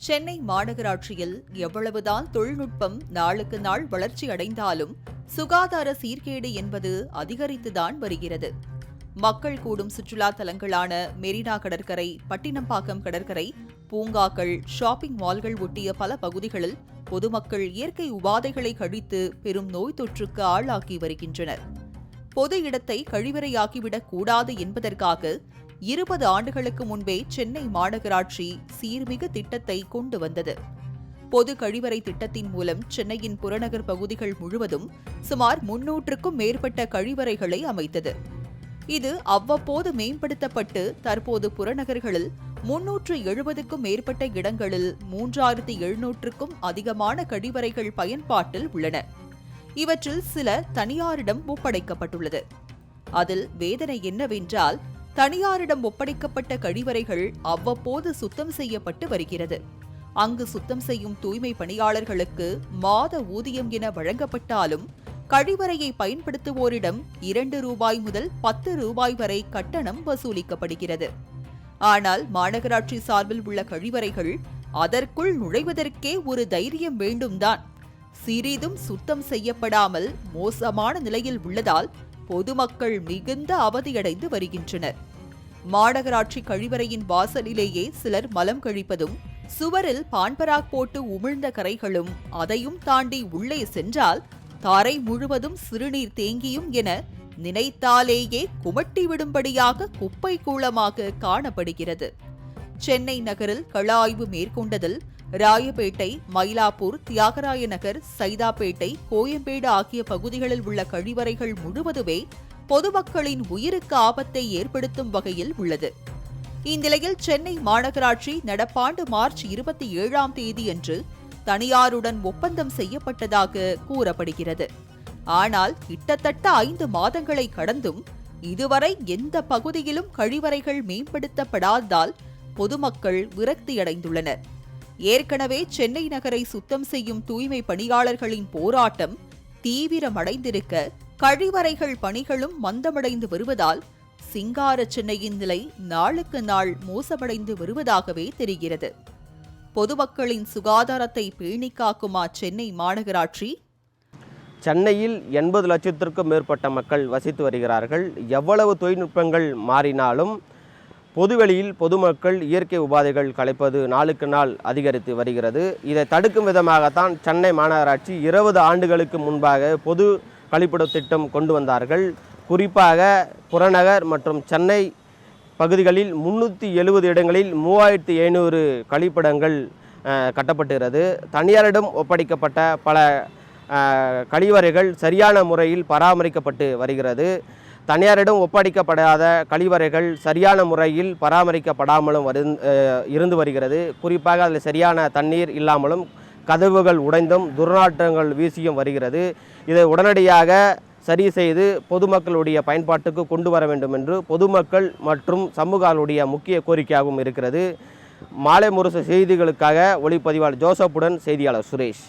சென்னை மாநகராட்சியில் எவ்வளவுதான் தொழில்நுட்பம் நாளுக்கு நாள் வளர்ச்சி அடைந்தாலும் சுகாதார சீர்கேடு என்பது அதிகரித்துதான் வருகிறது. மக்கள் கூடும் சுற்றுலா தலங்களான மெரினா கடற்கரை பட்டினம்பாக்கம் கடற்கரை பூங்காக்கள் ஷாப்பிங் மால்கள் ஒட்டிய பல பகுதிகளில் பொதுமக்கள் இயற்கை உபாதைகளை கழித்து பெரும் நோய் தொற்றுக்கு ஆளாக்கி வருகின்றனர். பொது இடத்தை கழிவறையாக்கிவிடக் கூடாது என்பதற்காக இருபது ஆண்டுகளுக்கு முன்பே சென்னை மாநகராட்சி சீர்மிகு திட்டத்தை கொண்டு வந்தது. பொது கழிவறை திட்டத்தின் மூலம் சென்னையின் புறநகர் பகுதிகள் முழுவதும் சுமார் முன்னூற்றுக்கும் மேற்பட்ட கழிவறைகளை அமைத்தது. இது அவ்வப்போது மேம்படுத்தப்பட்டு தற்போது புறநகர்களில் முன்னூற்று எழுபதுக்கும் மேற்பட்ட இடங்களில் மூன்றாயிரத்தி எழுநூற்றுக்கும் அதிகமான கழிவறைகள் பயன்பாட்டில் உள்ளன. இவற்றில் சில தனியாரிடம் ஒப்படைக்கப்பட்டுள்ளது. அதில் வேதனை என்னவென்றால் தனியாரிடம் ஒப்படைக்கப்பட்ட கழிவறைகள் அவ்வப்போது சுத்தம் செய்யப்பட்டு வருகிறது. அங்கு சுத்தம் செய்யும் தூய்மை பணியாளர்களுக்கு மாத ஊதியம் என வழங்கப்பட்டாலும் கழிவறையை பயன்படுத்துவோரிடம் இரண்டு ரூபாய் முதல் பத்து ரூபாய் வரை கட்டணம் வசூலிக்கப்படுகிறது. ஆனால் மாநகராட்சி சார்பில் உள்ள கழிவறைகள் அதற்குள் நுழைவதற்கே ஒரு தைரியம் வேண்டும்தான். சிறிதும் சுத்தம் செய்யப்படாமல் மோசமான நிலையில் உள்ளதால் பொதுமக்கள் மிகுந்த அவதியடைந்து வருகின்றனர். மாநகராட்சி கழிவறையின் வாசலிலேயே சிலர் மலம் கழிப்பதும் சுவரில் பான்பராக் போட்டு உமிழ்ந்த கரைகளும் அதையும் தாண்டி உள்ளே சென்றால் தரை முழுவதும் சிறுநீர் தேங்கியும் என நினைத்தாலேயே குமட்டி விடும்படியாக குப்பை கூளமாக காணப்படுகிறது. சென்னை நகரில் கள ஆய்வு மேற்கொண்டதில் ராயப்பேட்டை மயிலாப்பூர் தியாகராய நகர் சைதாப்பேட்டை கோயம்பேடு ஆகிய பகுதிகளில் உள்ள கழிவறைகள் முழுவதுமே பொதுமக்களின் உயிருக்கு ஆபத்தை ஏற்படுத்தும் வகையில் உள்ளது. இந்நிலையில் சென்னை மாநகராட்சி நடப்பாண்டு மார்ச் இருபத்தி ஏழாம் தேதியன்று தனியாருடன் ஒப்பந்தம் செய்யப்பட்டதாக கூறப்படுகிறது. ஆனால் கிட்டத்தட்ட ஐந்து மாதங்களை கடந்தும் இதுவரை எந்த பகுதியிலும் கழிவறைகள் மேம்படுத்தப்படாததால் பொதுமக்கள் விரக்தியடைந்துள்ளனர். ஏற்கனவே சென்னை நகரை சுத்தம் செய்யும் தூய்மை பணியாளர்களின் போராட்டம் தீவிரமடைந்திருக்க கழிவறைகள் பணிகளும் மந்தமடைந்து வருவதால் சிங்கார சென்னையின் நிலை நாளுக்கு நாள் மோசமடைந்து வருவதாகவே தெரிகிறது. பொதுமக்களின் சுகாதாரத்தை பேணிக்காக்குமா சென்னை மாநகராட்சி? சென்னையில் எண்பது லட்சத்திற்கும் மேற்பட்ட மக்கள் வசித்து வருகிறார்கள். எவ்வளவு தொழில்நுட்பங்கள் மாறினாலும் பொதுவெளியில் பொதுமக்கள் இயற்கை உபாதைகள் கலைப்பது நாளுக்கு நாள் அதிகரித்து வருகிறது. இதை தடுக்கும் விதமாகத்தான் சென்னை மாநகராட்சி இருபது ஆண்டுகளுக்கு முன்பாக பொது கழிப்பிட திட்டம் கொண்டு வந்தார்கள். குறிப்பாக புறநகர் மற்றும் சென்னை பகுதிகளில் முந்நூற்றி எழுபது இடங்களில் மூவாயிரத்தி ஐநூறு கழிப்பிடங்கள் கட்டப்பட்டுகிறது தனியாரிடம் ஒப்படைக்கப்பட்ட பல கழிவறைகள் சரியான முறையில் பராமரிக்கப்பட்டு வருகிறது. தனியாரிடம் ஒப்படைக்கப்படாத கழிவறைகள் சரியான முறையில் பராமரிக்கப்படாமலும் வரு இருந்து வருகிறது. குறிப்பாக அதில் சரியான தண்ணீர் இல்லாமலும் கதவுகள் உடைந்தும் துர்நாற்றங்கள் வீசியும் வருகிறது. இதை உடனடியாக சரி செய்து பொதுமக்களுடைய பயன்பாட்டுக்கு கொண்டு வர வேண்டும் என்று பொதுமக்கள் மற்றும் சமூகங்களுடைய முக்கிய கோரிக்கையாகவும் இருக்கிறது. மாலை முரசு செய்திகளுக்காக ஒளிப்பதிவாளர் ஜோசப்புடன் செய்தியாளர் சுரேஷ்.